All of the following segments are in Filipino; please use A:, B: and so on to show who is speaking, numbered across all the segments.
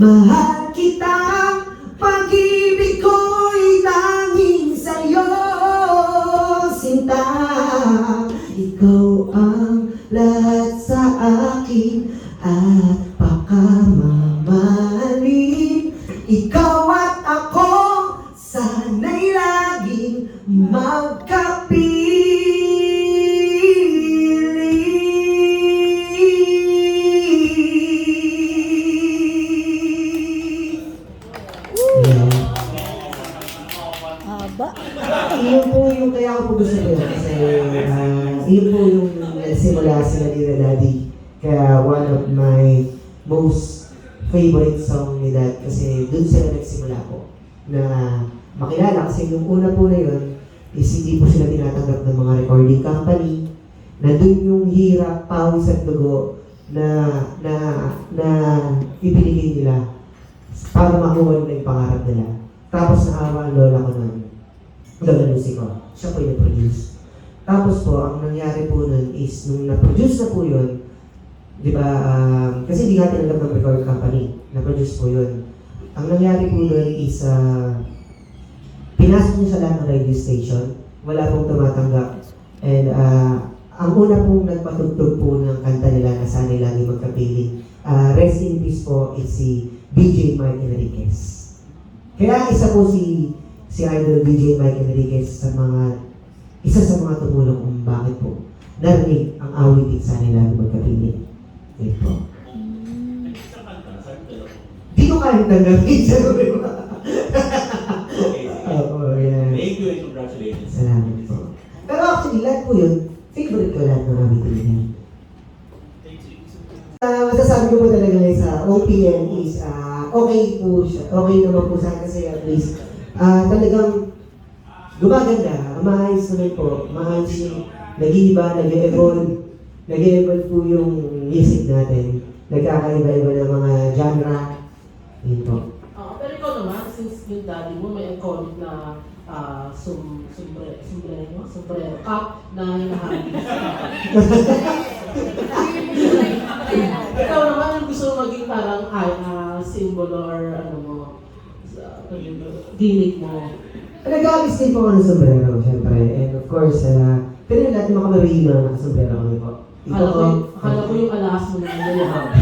A: Mahal kita, pag-ibig ko'y tanging sa'yo, sinta. Ikaw ang lahat sa akin at pakamamahalin. Ikaw at ako, sana'y laging magkapili. Iyon po yung kaya ako po gusto ko. Kasi ah, iyon po yung simula sila ni Daddy. Kaya one of my most favorite song ni Dad. Kasi dun sila nagsimula po. Na makilala kasi yung una po na yun is hindi po sila tinatanggap ng mga recording company. Na dun yung hirap, pawis at dugo na na na ibinigay nila para makuha nila yung pangarap nila. Tapos naawa ang lola ko nun. Lucy ko. Siya po yung nag-produce. Tapos po, ang nangyari po nun is, nung na-produce na po yun, di ba, um, kasi hindi nga tinanggap ng record company, na-produce po yun. Ang nangyari po nun is, uh, pinasok niya sa lahat ng radio station, wala pong tumatanggap. And uh, ang una pong nagpatugtog po ng kanta nila na sana lagi magkapili, uh, rest in peace po is si BJ Mike Enriquez. Kaya isa po si si Idol DJ Mike Enriquez sa mga isa sa mga tumulong kung bakit po narinig ang awitin sa nila ng magkapili. Yun po. Di ko kahit tanggapin sa Oo, yan.
B: Thank you and congratulations.
A: Salamat po. Pero actually, lahat po yun, favorite ko lahat ng awitin niya. Ah, masasabi ko po talaga sa OPM is ah, okay po siya. Okay naman po sa akin kasi at least ah, talagang gumaganda, maayos naman po, maayos yung nag-iiba, nag-evolve, nag-evolve po yung music natin. Nagkakaiba-iba ng mga genre. Yun po.
C: Ah, pero ikaw naman, since yung daddy mo may iconic na ah, sum, sumbre, sombrero, sombrero cap na hinahanap Ikaw naman, yung gusto mo maging parang ay, ah, symbol or ano mo, sa gimmick mo.
A: Nag-aalis din po ako ng sombrero, syempre. And of course, uh, pero yung lahat ng mga marino na nakasombrero kami po. Ito
C: Akala ko, akala ko yung alas mo na nilalahaw.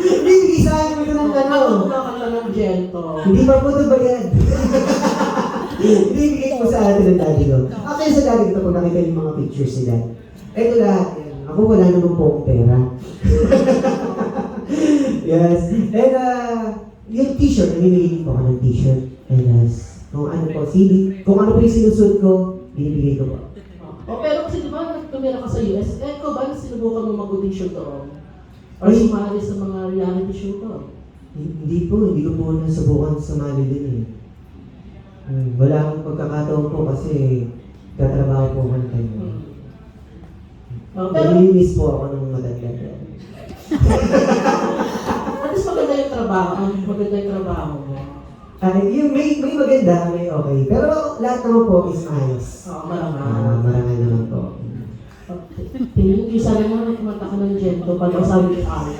A: Hindi, hindi sa akin ng ano.
C: Ano ka ng gento?
A: Hindi pa po ito ba yan? Hindi, bigay ko sa atin ng daddy ko. Actually, sa daddy ko po nakita yung mga pictures nila. Ito lahat yan. Ako wala naman po akong pera. yes. And uh, t-shirt, namimili po ako ng t-shirt. And uh, kung ano po, CD, kung ano po yung sinusuot ko, binibigay ko po.
C: Oh, pero kasi di ba, tumira ka sa US, eh, ikaw ba sinubukan mo mag-audition doon? Or
A: Ay.
C: sumali sa mga reality show doon?
A: Hindi po, hindi ko po nasubukan sumali din eh. Hmm, wala akong pagkakataon po kasi katrabaho po ng time.
C: Hmm. Oh, pero,
A: Nalilinis po ako ng matanda.
C: at least maganda yung trabaho, ang maganda yung trabaho mo.
A: Ay, yung may, may maganda, may okay. Pero lahat naman po is ayos.
C: Oo,
A: Ah,
C: marangal.
A: marangal naman po.
C: Tingin, yung sana mo na kumanta ka ng gento pag sabi ni Ate.